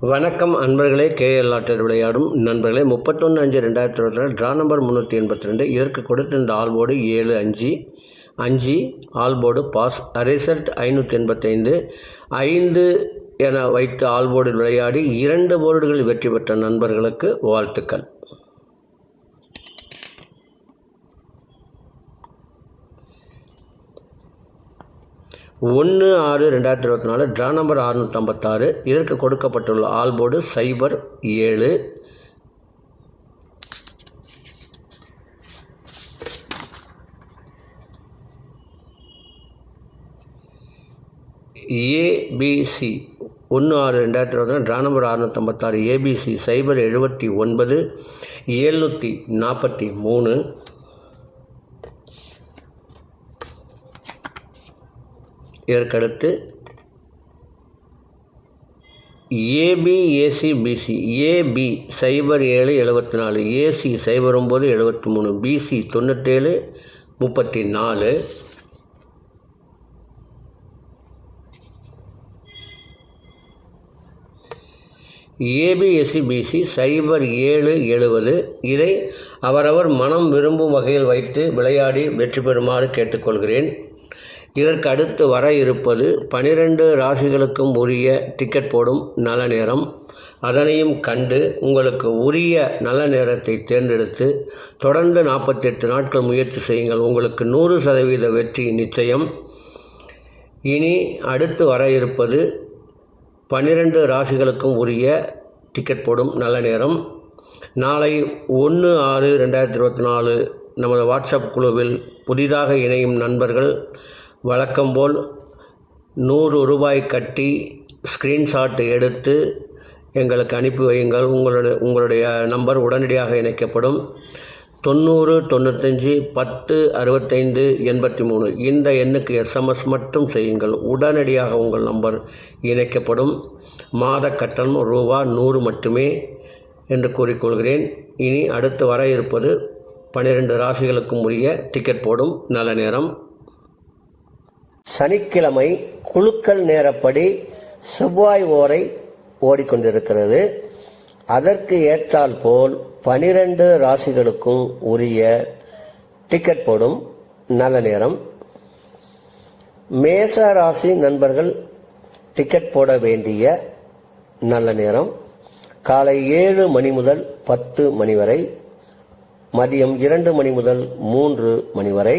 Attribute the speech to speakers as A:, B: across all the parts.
A: வணக்கம் அன்பர்களே KL order விளையாடும் நண்பர்களே முப்பத்தொன்று அஞ்சு ரெண்டாயிரத்தி இருபத்தி ரெண்டு ட்ரா நம்பர் முந்நூற்றி எண்பத்தி ரெண்டு இதற்கு கொடுத்திருந்த ஆல்போர்டு ஏழு அஞ்சு அஞ்சு ஆல்போர்டு பாஸ் ரிசல்ட் ஐநூற்றி எண்பத்தைந்து ஐந்து என வைத்து ஆல்போர்டில் விளையாடி இரண்டு போர்டுகள் வெற்றி பெற்ற நண்பர்களுக்கு வாழ்த்துக்கள். ஒன்று ஆறு ரெண்டாயிரத்தி இருபத்தி நாலு ட்ரா நம்பர் அறுநூற்றம்பத்தாறு இதற்கு கொடுக்கப்பட்டுள்ள ஆல்போர்டு சைபர் ஏழு. ஏபிசி ஒன்று ஆறு ரெண்டாயிரத்தி இருபத்தி நாலு ட்ரா நம்பர் அறுநூற்றம்பத்தாறு ஏபிசி சைபர் எழுபத்தி ஒன்பது எழுநூற்றி நாற்பத்தி மூணு. இதற்கடுத்து ஏபி ஏசி பிசி ஏபி சைபர் ஏழு எழுபத்தி நாலு ஏசி சைபர் ஒம்பது எழுபத்தி மூணு பிசி தொண்ணூற்றேழு முப்பத்தி நாலு ஏபிஎஸ்சி பிசி சைபர் ஏழு எழுபது இதை அவரவர் மனம் விரும்பும் வகையில் வைத்து விளையாடி வெற்றி பெறுமாறு கேட்டுக்கொள்கிறேன். இதற்கு அடுத்து வர இருப்பது பனிரெண்டு ராசிகளுக்கும் உரிய டிக்கெட் போடும் நல்ல நேரம். அதனையும் கண்டு உங்களுக்கு உரிய நல்ல நேரத்தை தேர்ந்தெடுத்து தொடர்ந்து நாற்பத்தெட்டு நாட்கள் முயற்சி செய்யுங்கள். உங்களுக்கு நூறு சதவீத வெற்றி நிச்சயம். இனி அடுத்து வர இருப்பது பன்னிரண்டு ராசிகளுக்கும் உரிய டிக்கெட் போடும் நல்ல நேரம். நாளை ஒன்று ஆறு ரெண்டாயிரத்தி இருபத்தி நாலு நமது வாட்ஸ்அப் குழுவில் புதிதாக இணையும் நண்பர்கள் வழக்கம்போல் நூறு ரூபாய் கட்டி ஸ்க்ரீன்ஷாட் எடுத்து எங்களுக்கு அனுப்பி வையுங்கள். உங்களுடைய உங்களுடைய நம்பர் உடனடியாக இணைக்கப்படும். தொண்ணூறு தொண்ணூத்தஞ்சு பத்து அறுபத்தைந்து எண்பத்தி மூணு இந்த எண்ணுக்கு எஸ்எம்எஸ் மட்டும் செய்யுங்கள். உடனடியாக உங்கள் நம்பர் இணைக்கப்படும். மாத கட்டணம் ரூபா நூறு மட்டுமே என்று கூறிக்கொள்கிறேன். இனி அடுத்து வர இருப்பது பன்னிரெண்டு ராசிகளுக்கும் உரிய டிக்கெட் போடும். நல்ல நேரம். சனிக்கிழமை குழுக்கள் நேரப்படி செவ்வாய் ஓரை ஓடிக்கொண்டிருக்கிறது. அதற்கு ஏற்றால் போல் பனிரெண்டு ராசிகளுக்கும் உரிய டிக்கெட் போடும் நல்ல நேரம். மேச ராசி நண்பர்கள் டிக்கெட் போட வேண்டிய நல்ல நேரம். காலை ஏழு மணி முதல் பத்து மணி வரை மதியம் இரண்டு மணி முதல் மூன்று மணி வரை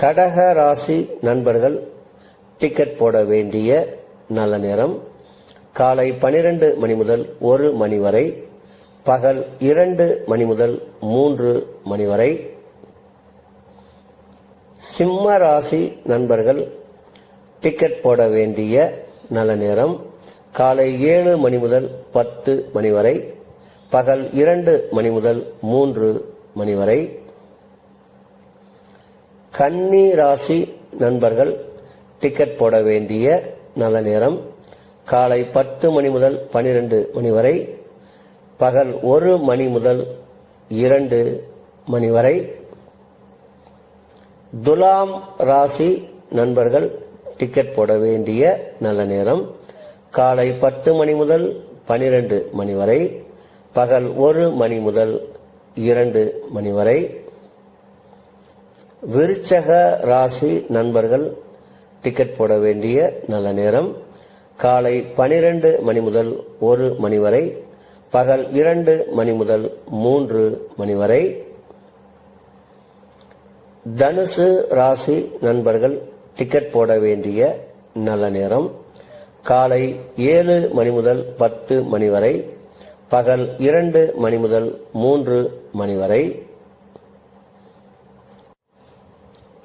A: கடக ராசி நண்பர்கள் டிக்கெட் போட வேண்டிய நல்ல நேரம். காலை பனிரெண்டு மணி முதல் ஒரு மணி வரை பகல் இரண்டு மணி முதல் மூன்று மணி வரை. சிம்ம ராசி நண்பர்கள் டிக்கெட் போட வேண்டிய நல்ல நேரம். காலை ஏழு மணி முதல் பத்து மணி வரை பகல் இரண்டு மணி முதல் மூன்று மணி வரை. கன்னி ராசி நண்பர்கள் டிக்கெட் போட வேண்டிய நல்ல நேரம். காலை பத்து மணி முதல் பனிரெண்டு மணி வரை பகல் ஒரு மணி முதல் இரண்டு மணி வரை. துலாம் ராசி நண்பர்கள் டிக்கெட் போட வேண்டிய நல்ல நேரம். காலை பத்து மணி முதல் பனிரெண்டு மணி வரை பகல் ஒரு மணி முதல் இரண்டு மணி வரை. விருச்சக ராசி நண்பர்கள் டிக்கெட் போட வேண்டிய நல்ல நேரம். காலை பனிரெண்டு மணி முதல் ஒரு மணி வரை பகல் இரண்டு மணி முதல் மூன்று மணி வரை. தனுசு ராசி நண்பர்கள் டிக்கெட் போட வேண்டிய நல்ல நேரம். காலை ஏழு மணி முதல் பத்து மணி வரை பகல் இரண்டு மணி முதல் மூன்று மணி வரை.